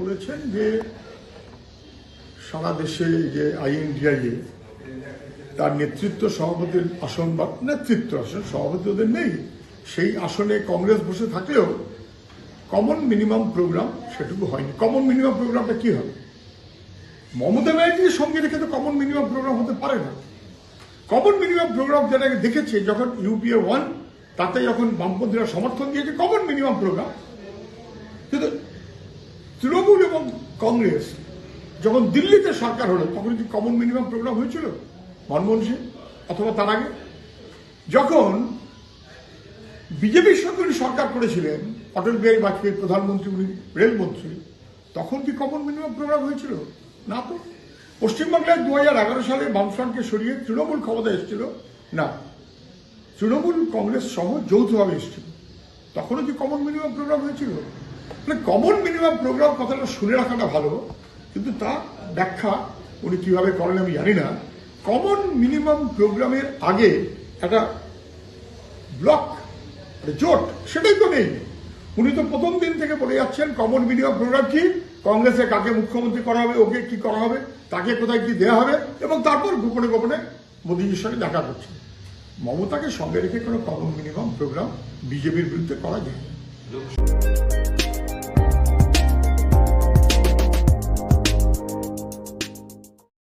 বলেছেন যে সারা দেশে যে আইএনডিআইএ তার নেতৃত্ব সভাপতির আসন বা নেতৃত্ব আসন, সভাপতি ওদের নেই। সেই আসনে কংগ্রেস বসে থাকলেও কমন মিনিমাম প্রোগ্রাম সেটুকু হয়নি। কমন মিনিমাম প্রোগ্রামটা কি হবে? মমতা ব্যানার্জির সঙ্গে রেখে তো কমন মিনিমাম প্রোগ্রাম হতে পারে না। কমন মিনিমাম প্রোগ্রাম যেটা দেখেছে, যখন ইউপিএ ওয়ান তাতে যখন বামপন্থীরা সমর্থন দিয়েছে কমন মিনিমাম প্রোগ্রাম কিন্তু তৃণমূল এবং কংগ্রেস যখন দিল্লিতে সরকার হলো, তখন কি কমন মিনিমাম প্রোগ্রাম হয়েছিল? মনমোহন সিং, অথবা তার আগে? যখন বিজেপির সঙ্গে সরকার করেছিলেন, অটল বিহারী বাজপেয়ী প্রধানমন্ত্রী, উনি রেলমন্ত্রী তখন কি কমন মিনিমাম প্রোগ্রাম হয়েছিল? না তো। পশ্চিমবাংলায় দু হাজার এগারো সালে বামফ্রন্টকে সরিয়ে তৃণমূল ক্ষমতায় এসেছিল? না। তৃণমূল কংগ্রেস সহ যৌথভাবে এসেছিল। তখনও কি কমন মিনিমাম প্রোগ্রাম হয়েছিল? মানে কমন মিনিমাম প্রোগ্রাম কথাটা শুনে রাখাটা ভালো, কিন্তু তা ব্যাখ্যা উনি কীভাবে করেন আমি জানি না। কমন মিনিমাম প্রোগ্রামের আগে একটা ব্লক জোট, সেটাই তো নেই। উনি তো প্রথম দিন থেকে বলে যাচ্ছেন কমন মিনিমাম প্রোগ্রাম কি? কংগ্রেসে কাকে মুখ্যমন্ত্রী করা হবে, ওকে কি করা হবে, তাকে কোথায় কি দেওয়া হবে, এবং তারপর গোপনে গোপনে মোদীজির সঙ্গে দেখা করছে। মমতাকে সঙ্গে রেখে কোনো কমন মিনিমাম প্রোগ্রাম বিজেপির বিরুদ্ধে করা যায় না।